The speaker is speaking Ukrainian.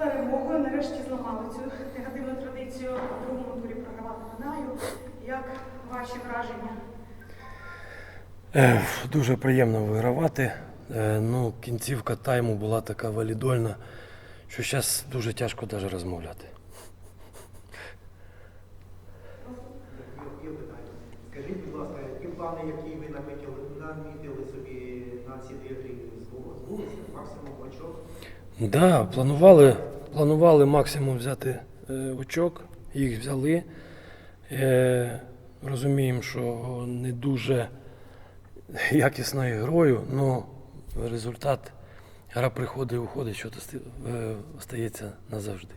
перемогою нарешті зламали цю негативну традицію у другому турі програвати Дунаю. Як ваші враження? Е, дуже приємно вигравати. Е, ну, Кінцівка тайму була така валідольна, що зараз дуже тяжко навіть розмовляти. Скажіть, будь ласка, які плани, які ви намітили собі на ці дві гри? Збулися максимум очок? Да, планували, планували максимум взяти е, очок, їх взяли. Е, розуміємо, що не дуже якісною грою, але результат, гра приходить і уходить, що то стається назавжди.